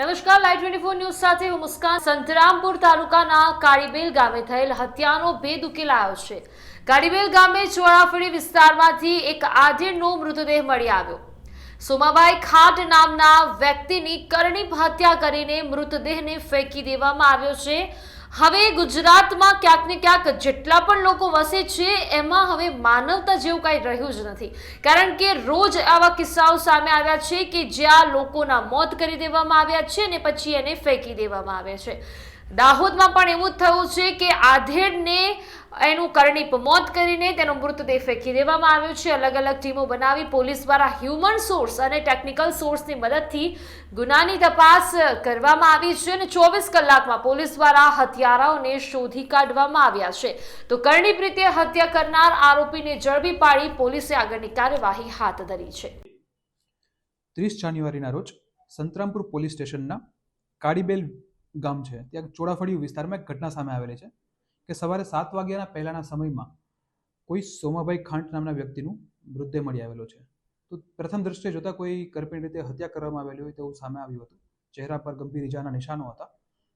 નમસ્કાર live twenty four news સાથે હું મુસ્કાન. સંતરામપુર તાલુકાના કાળીબેલ ગામે થયેલ હત્યાનો ભેદ ઉકેલાયો છે. કાળીબેલ ગામે ચોરાફળી વિસ્તારમાંથી એક આધેડનો મૃતદેહ મળી આવ્યો. સોમાબાઈ ખાટ નામના વ્યક્તિની કરણીપ હત્યા કરીને મૃતદેહને ફેંકી દેવામાં આવ્યો છે. હવે ગુજરાતમાં ક્યાંક ને ક્યાંક જેટલા પણ લોકો વસે છે, એમાં હવે માનવતા જેવું કાંઈ રહ્યું જ નથી. કારણ કે રોજ આવા કિસ્સાઓ સામે આવ્યા છે કે જ્યાં લોકોના મોત કરી દેવામાં આવ્યા છે ને પછી એને ફેંકી દેવામાં આવ્યા છે. દાહોદમાં પણ એવું થયું છે કે આધેડને એનું કરણીપ મોત કરીને તેનો મૃતદેહ ફેંકી દેવામાં આવ્યો છે. અલગ અલગ ટીમો બનાવી પોલીસ દ્વારા હ્યુમન સોર્સ અને ટેકનિકલ સોર્સની મદદથી ગુનાની તપાસ કરવામાં આવી છે અને ચોવીસ કલાકમાં પોલીસ દ્વારા હત્યારાઓને શોધી કાઢવામાં આવ્યા છે. તો કરણી પ્રીતે હત્યા કરનાર આરોપીને ઝડપી પાડી પોલીસે આગળની કાર્યવાહી હાથ ધરી છે. ત્રીસ જાન્યુઆરીના રોજ સંતરામપુર પોલીસ સ્ટેશનના કાળીબેલ ગામ છે. ત્યાં ચોડાફળિયું વિસ્તારમાં એક ઘટના સામે આવેલી છે કે સવારે સાત વાગ્યાના પહેલાના સમયમાં કોઈ સોમાભાઈ ખાંટ નામના વ્યક્તિનું મૃતદેહ મળી આવેલો છે. તો પ્રથમ દ્રષ્ટિએ જોતાં કોઈ કરપીણ રીતે હત્યા કરવામાં આવેલી હોય તેવું સામે આવ્યું હતું. ચહેરા પર ગંભીર ઇજાના નિશાનો હતા.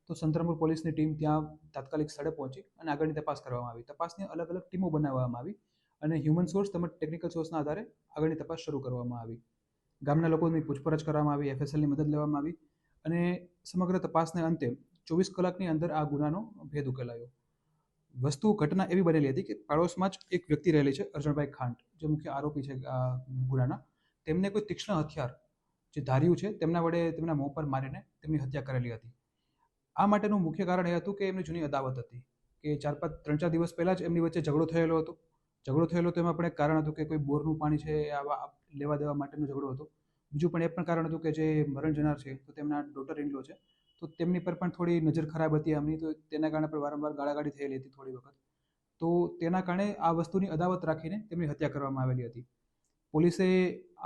તો સંતરામપુર પોલીસની ટીમ ત્યાં તાત્કાલિક સ્થળે પહોંચી અને આગળની તપાસ કરવામાં આવી. તપાસની અલગ અલગ ટીમો બનાવવામાં આવી અને હ્યુમન સોર્સ તેમજ ટેકનિકલ સોર્સના આધારે આગળની તપાસ શરૂ કરવામાં આવી. ગામના લોકોની પૂછપરછ કરવામાં આવી એફએસએલની મદદ લેવામાં આવી અને સમગ્ર તપાસને અંતે ચોવીસ કલાકની અંદર આ ગુનાનો ભેદ ઉકેલાયો. વસ્તુ, ઘટના એવી બનેલી હતી કે પાડોશમાં જ એક વ્યક્તિ રહેલી છે, અર્જણભાઈ ખાંટ, જે મુખ્ય આરોપી છે આ ગુનાના. તેમને કોઈ તીક્ષ્ણ હથિયાર, જે ધાર્યું છે, તેમના વડે તેમના મોં પર મારીને તેમની હત્યા કરેલી હતી. આ માટેનું મુખ્ય કારણ એ હતું કે એમની જૂની અદાવત હતી કે ચાર પાંચ ત્રણ ચાર દિવસ પહેલાં જ એમની વચ્ચે ઝઘડો થયેલો હતો. ઝઘડો થયેલો તો એમાં પણ એક કારણ હતું કે કોઈ બોરનું પાણી છે આવા લેવા દેવા માટેનો ઝઘડો હતો. બીજું પણ એ પણ કારણ હતું કે જે મરણ જનાર છે તો તેમના ડોટર ઇનલો છે તો તેમની પર પણ થોડી નજર ખરાબ હતી એમની તો તેના કારણે પણ વારંવાર ગાળાગાળી થયેલી હતી થોડી વખત. તો તેના કારણે આ વસ્તુની અદાવત રાખીને તેમની હત્યા કરવામાં આવેલી હતી. પોલીસે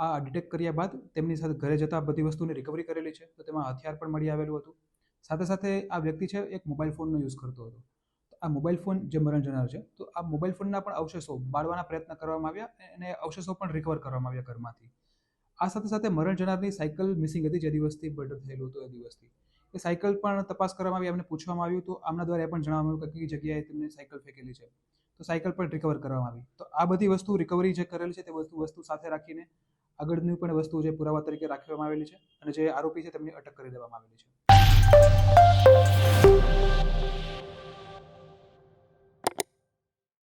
આ ડિટેક્ટ કર્યા બાદ તેમની સાથે ઘરે જતા બધી વસ્તુની રિકવરી કરેલી છે તો તેમાં હથિયાર પણ મળી આવેલું હતું. સાથે સાથે આ વ્યક્તિ છે, એક મોબાઈલ ફોનનો યુઝ કરતો હતો. આ મોબાઈલ ફોન જે મરણ જનાર છે, તો આ મોબાઈલ ફોનના પણ અવશેષો બાળવાના પ્રયત્ન કરવામાં આવ્યા અને અવશેષો પણ રિકવર કરવામાં આવ્યા ઘરમાંથી. આ સાથે સાથે મરણ જનારની સાયકલ મિસિંગ હતી, જે દિવસથી મર્ડર થયેલું હતું એ દિવસથી. એ સાયકલ પણ તપાસ કરવામાં આવી, એમને પૂછવામાં આવ્યું, તો આમના દ્વારા એ પણ જણાવવામાં આવ્યું કે કઈ જગ્યાએ તેમને સાયકલ ફેંકેલી છે. તો સાયકલ પણ રિકવર કરવામાં આવી. તો આ બધી વસ્તુ રિકવરી જે કરેલી છે, તે વસ્તુ વસ્તુ સાથે રાખીને આગળની પણ વસ્તુ જે પુરાવા તરીકે રાખવામાં આવેલી છે અને જે આરોપી છે, તેમની અટક કરી દેવામાં આવેલી છે. Thank you.